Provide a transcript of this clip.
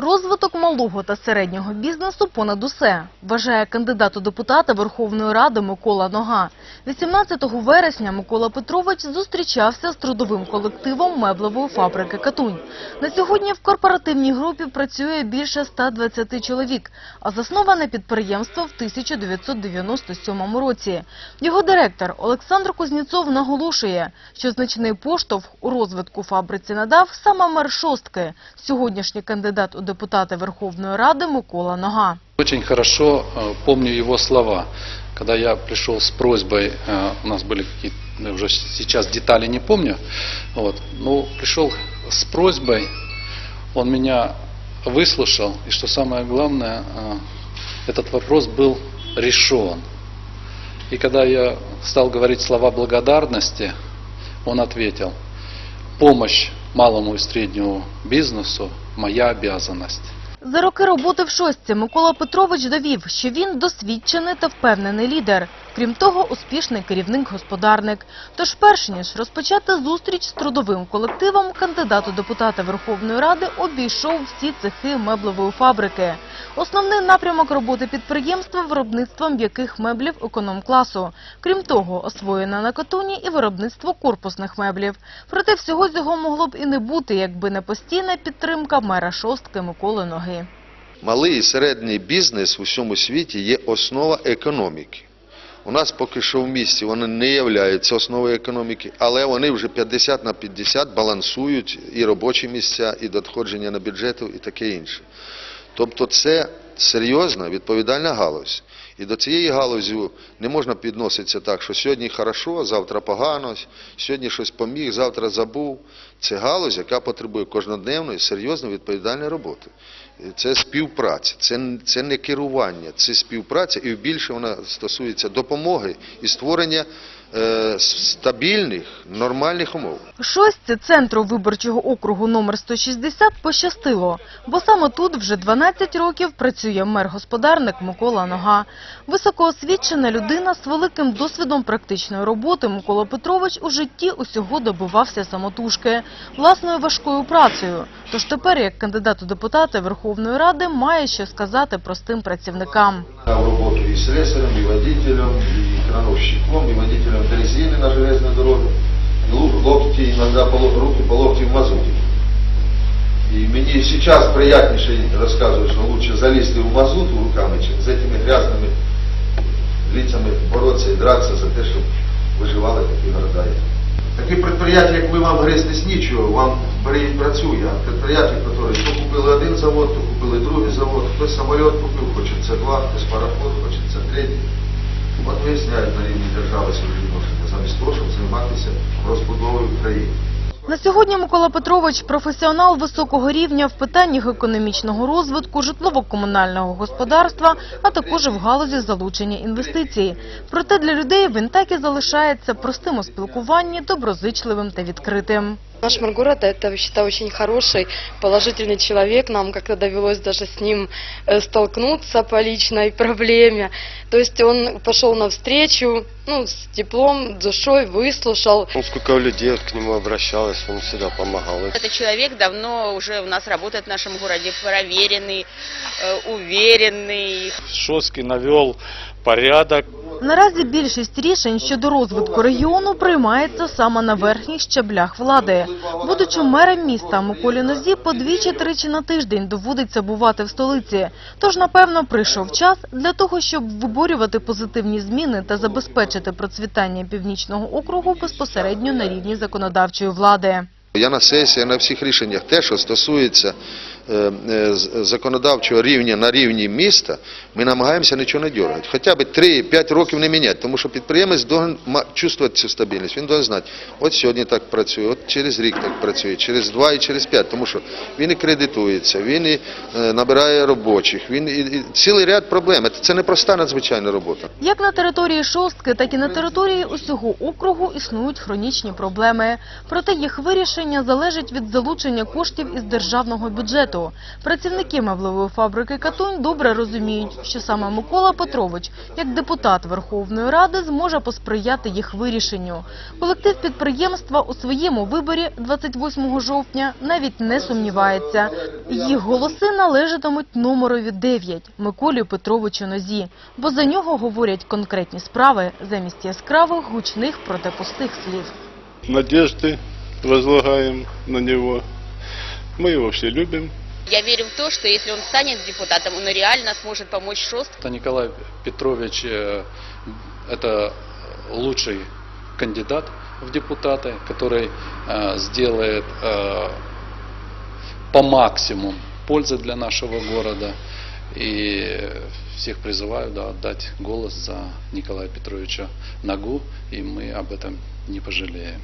Розвиток малого та середнього бізнесу понад усе, вважає кандидат у депутати Верховної Ради Микола Нога. 18 вересня Микола Петрович зустрічався з трудовим колективом меблевої фабрики «Катунь». На сьогодні в корпоративній групі працює більше 120 чоловік, а засноване підприємство в 1997 році. Його директор Олександр Кузнєцов наголошує, що значний поштовх у розвитку фабриці надав саме мер Шостки, сьогоднішній кандидат у депутати Верховної Ради Микола Нога. Очень хорошо э, помню его слова, когда я пришел с просьбой, э, у нас были какие-то, я уже сейчас детали не помню, вот, но пришел с просьбой, он меня выслушал, и что самое главное, э, этот вопрос был решен. И когда я стал говорить слова благодарности, он ответил, помощь малому и среднему бизнесу – моя обязанность. За роки роботи в шостці Микола Петрович довів, що він досвідчений та впевнений лідер. Крім того, успішний керівник-господарник. Тож перш ніж розпочати зустріч з трудовим колективом, кандидат у депутати Верховної Ради обійшов всі цехи меблевої фабрики. Основний напрямок роботи підприємства – виробництво м'яких меблів економ-класу. Крім того, освоєна на Катуні і виробництво корпусних меблів. Проте всього цього могло б і не бути, якби не постійна підтримка мера шостки Миколи Ноги. Малий і середній бізнес в усьому світі є основа економіки. У нас поки що в місті вони не являються основою економіки, але вони вже 50 на 50 балансують і робочі місця, і надходження на бюджету, і таке інше. Тобто це серйозна, відповідальна галузь. І до цієї галузі не можна підноситися так, що сьогодні хорошо, завтра погано, сьогодні щось поміг, завтра забув. Це галузь, яка потребує кожноденної, серйозної, відповідальної роботи. Це співпраця, це, це не керування, це співпраця, і більше вона стосується допомоги і створення стабільних, нормальних умов. Шостці центру виборчого округу номер 160 пощастило, бо саме тут вже 12 років працює мер-господарник Микола Нога. Високоосвічена людина з великим досвідом практичної роботи Микола Петрович у житті усього добивався самотужки, власною важкою працею. Тож тепер, як кандидат у депутати Верховної Ради, має що сказати простим працівникам. роботу і слесарем, і водителем, і крановщиком, і водителем дрезини на железной дороге, і лу- локти, іноді руки по локти в мазуті. І мені зараз приятніше розказують, що лучше залізти в мазуту руками, чим з цими грязними лицями боротися і дратися за те, щоб виживали такі города. Такі підприємства, як ми, вам гризтись нічого, вам працює. А підприємства, які то купили один завод, то купили другий завод, хтось самоліт купив, хочеться два, хтось пароход, хочеться третій. От виясняють на рівні держави свої відношення, замість того, щоб займатися розбудовою країни. На сьогодні Микола Петрович – професіонал високого рівня в питаннях економічного розвитку, житлово-комунального господарства, а також в галузі залучення інвестицій. Проте для людей він так і залишається простим у спілкуванні, доброзичливим та відкритим. Наш мэр города это, я считаю, очень хороший, положительный человек. Нам как-то довелось даже с ним э, столкнуться по личной проблеме. То есть он пошел навстречу, ну, с теплом, душой, выслушал. Ну, сколько людей вот к нему обращалось, он всегда помогал. Этот человек давно уже у нас работает в нашем городе, проверенный, э, уверенный. Шостки навел порядок. Наразі більшість рішень щодо розвитку регіону приймається саме на верхніх щаблях влади. Будучи мером міста, Миколі Нозі по двічі-тричі на тиждень доводиться бувати в столиці. Тож, напевно, прийшов час для того, щоб виборювати позитивні зміни та забезпечити процвітання північного округу безпосередньо на рівні законодавчої влади. Я на сесії, на всіх рішеннях те, що стосується законодавчого рівня на рівні міста, ми намагаємося нічого не дергати. Хоча б 3-5 років не міняти, тому що підприємець має чувствувати цю стабільність. Він має знати, от сьогодні так працює, от через рік так працює, через 2 і через 5, тому що він і кредитується, він і е, набирає робочих, він і цілий ряд проблем. Це не проста надзвичайна робота. Як на території Шостки, так і на території усього округу існують хронічні проблеми. Проте їх вирішення залежить від залучення коштів із державного бюджету. Бюджету. Працівники меблевої фабрики «Катунь» добре розуміють, що саме Микола Петрович, як депутат Верховної Ради, зможе посприяти їх вирішенню. Колектив підприємства у своєму виборі 28 жовтня навіть не сумнівається. Їх голоси належатимуть номерові 9 Миколі Петровичу Нозі, бо за нього говорять конкретні справи замість яскравих, гучних, проте пустих слів. надежды возлагаем на него. Мы его все любим. Я верю в то, что если он станет депутатом, он реально сможет помочь ШОС Это Николай Петрович, э, это лучший кандидат в депутаты, который э, сделает э, по максимуму пользы для нашего города. И всех призываю да, отдать голос за Николая Петровича Нагу, и мы об этом не пожалеем.